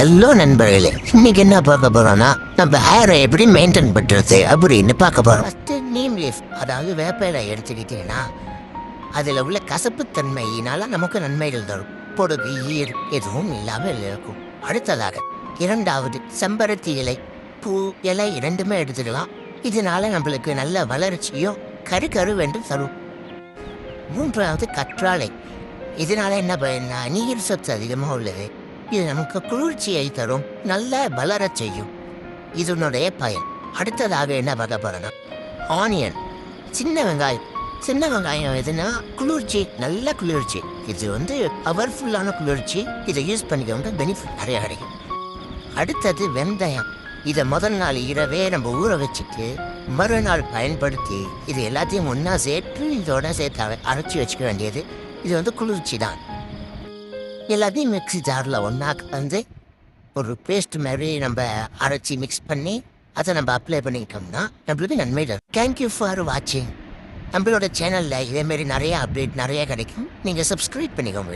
Hello நண்பர்களே. இன்னைக்கு என்ன பார்க்க போறோம்னா நம்ம ஹேரை எப்படி மெயின்டைன் பண்றது அப்படின்னு பார்க்க போறோம். ஃபர்ஸ்ட் நீம் லீஃப் அதாவது வேப்பையில எடுத்துக்கிட்டேன்னா அதில் உள்ள கசப்பு தன்மையினால நமக்கு நன்மைகள் தரும். பொடுகு ஈர் எதுவும் இல்லாமல் இருக்கும். அடுத்ததாக இரண்டாவது செம்பருத்தி இலை பூ இலை இரண்டுமே எடுத்துக்கலாம். இதனால நம்மளுக்கு நல்ல வளர்ச்சியும் கரு கருவென்று தரும். மூன்றாவது கற்றாழை. இதனால என்ன பயன்னா நீர் சத்து அதிகமாக உள்ளது. இது நமக்கு குளிர்ச்சியை தரும் நல்ல வளரச் செய்யும். இதனுடைய பயன். அடுத்ததாக என்ன பார்க்க போறோம்னா ஆனியன். சின்ன வெங்காயம். சின்ன வெங்காயம் எதுனா குளிர்ச்சி நல்ல குளிர்ச்சி. இது வந்து பவர்ஃபுல்லான குளிர்ச்சி. இதை யூஸ் பண்ணிக்கவங்க பெனிஃபிட் நிறைய கிடைக்கும். அடுத்தது வெந்தயம். இதை முதல் நாள் இரவே நம்ம ஊற வச்சுட்டு மறுநாள் பயன்படுத்தி இது எல்லாத்தையும் ஒன்றா சேர்த்து இதோட சேர்த்து அரைச்சி வச்சுக்க வேண்டியது. இது வந்து குளிர்ச்சி தான் எல்லாத்தையும் மிக்ஸி ஜாரில் ஒன்றா வந்து ஒரு பேஸ்ட் மாதிரி நம்ம அரைச்சி மிக்ஸ் பண்ணி அதை நம்ம அப்ளை பண்ணிக்கிட்டோம்னா நம்மளுக்கு நன்மை தரும். தேங்க்யூ ஃபார் வாட்சிங் நம்மளோட சேனலில் இதேமாரி நிறைய அப்டேட் நிறைய கிடைக்கும். நீங்கள் சப்ஸ்கிரைப் பண்ணிக்கோங்க.